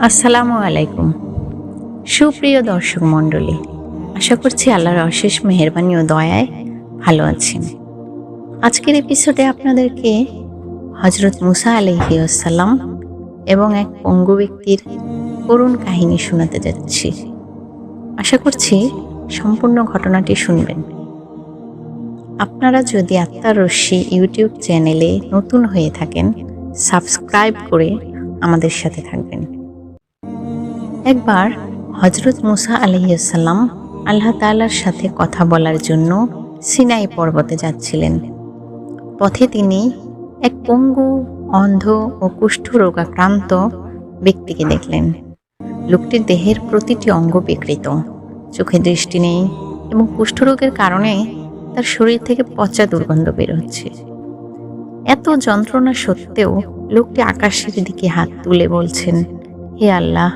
আসসালামু আলাইকুম। সুপ্রিয় দর্শক মণ্ডলী, আশা করছি আল্লাহর অশেষ মেহেরবানি ও দয়ায় ভালো আছেন। আজকের এপিসোডে আপনাদেরকে হজরত মুসা আলহি আসসালাম এবং এক পঙ্গু ব্যক্তির করুণ কাহিনী শোনাতে যাচ্ছি। আশা করছি সম্পূর্ণ ঘটনাটি শুনবেন। আপনারা যদি আত্মার রশ্মি ইউটিউব চ্যানেলে নতুন হয়ে থাকেন, সাবস্ক্রাইব করে আমাদের সাথে থাকবেন। একবার হজরত মুসা আলহিসাল্লাম আল্লাহ তাআলার সাথে কথা বলার জন্য সিনাই পর্বতে যাচ্ছিলেন। পথে তিনি এক পঙ্গু, অন্ধ ও কুষ্ঠরোগাক্রান্ত ব্যক্তিকে দেখলেন। লোকটির দেহের প্রতিটি অঙ্গ বিকৃত। চোখে দৃষ্টি নেই এবং কুষ্ঠরোগের কারণে তার শরীর থেকে পচা দুর্গন্ধ বের হচ্ছে। এত যন্ত্রণা সত্ত্বেও লোকটি আকাশের দিকে হাত তুলে বলছেন, হে আল্লাহ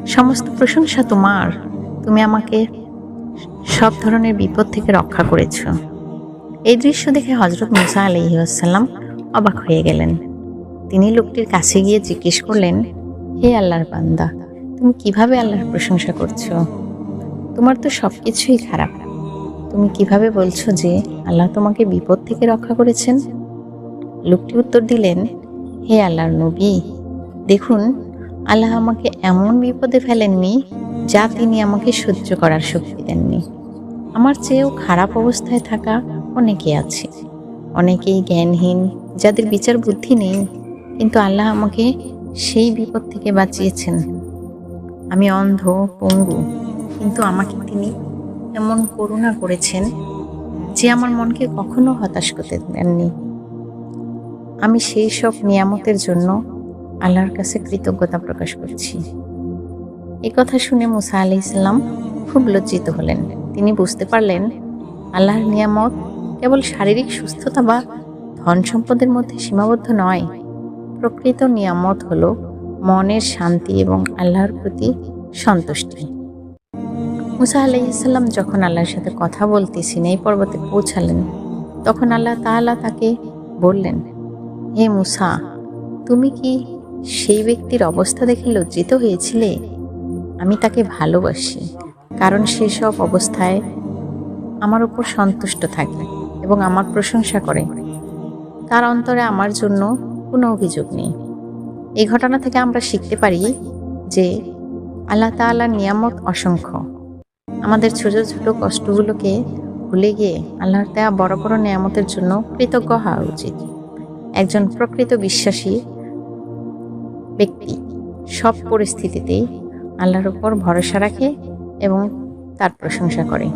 সমস্ত প্রশংসা তোমার। তুমি আমাকে সব ধরনের বিপদ থেকে রক্ষা করেছ। এই দৃশ্য দেখে হজরত মুসা আলহিউসাল্লাম অবাক হয়ে গেলেন। তিনি লোকটির কাছে গিয়ে জিজ্ঞেস করলেন, হে আল্লাহর বান্দা, তুমি কীভাবে আল্লাহর প্রশংসা করছ? তোমার তো সব কিছুই খারাপ। তুমি কীভাবে বলছো যে আল্লাহ তোমাকে বিপদ থেকে রক্ষা করেছেন? লোকটি উত্তর দিলেন, হে আল্লাহর নবী, দেখুন আল্লাহ আমাকে এমন বিপদে ফেলেননি যা তিনি আমাকে সহ্য করার শক্তি দেননি। আমার চেয়েও খারাপ অবস্থায় থাকা অনেকে আছে। অনেকেই জ্ঞানহীন, যাদের বিচার বুদ্ধি নেই, কিন্তু আল্লাহ আমাকে সেই বিপদ থেকে বাঁচিয়েছেন। আমি অন্ধ, পঙ্গু, কিন্তু আমাকে তিনি এমন করুণা করেছেন যে আমার মনকে কখনো হতাশ করতে দেননি। আমি সেই সব নিয়ামতের জন্য আল্লাহর কাছে কৃতজ্ঞতা প্রকাশ করছি। এ কথা শুনে মুসা আলি ইসলাম খুব লজ্জিত হলেন। তিনি বুঝতে পারলেন, আল্লাহর নিয়ামত কেবল শারীরিক সুস্থতা বা ধন সম্পদের মধ্যে সীমাবদ্ধ নয়। প্রকৃত নিয়ামত হল মনের শান্তি এবং আল্লাহর প্রতি সন্তুষ্টি। মুসা আলাইসাল্লাম যখন আল্লাহর সাথে কথা বলতে সিনাই পর্বতে পৌঁছালেন, তখন আল্লাহ তাআলা তাকে বললেন, হে মুসা, তুমি কি সেই ব্যক্তির অবস্থা দেখে লজ্জিত হয়েছিলে? আমি তাকে ভালোবাসি, কারণ সেসব অবস্থায় আমার উপর সন্তুষ্ট থাকে এবং আমার প্রশংসা করে। তার অন্তরে আমার জন্য কোনো অভিযোগ নেই। এই ঘটনা থেকে আমরা শিখতে পারি যে আল্লাহ তাআলার নিয়ামত অসংখ্য। আমাদের ছোট ছোট কষ্টগুলোকে ভুলে গিয়ে আল্লাহর দেওয়া বড় বড় নিয়ামতের জন্য কৃতজ্ঞ হওয়া উচিত। একজন প্রকৃত বিশ্বাসী ব্যক্তি সব পরিস্থিতিতেই আল্লাহর উপর ভরসা রাখে এবং তার প্রশংসা করে।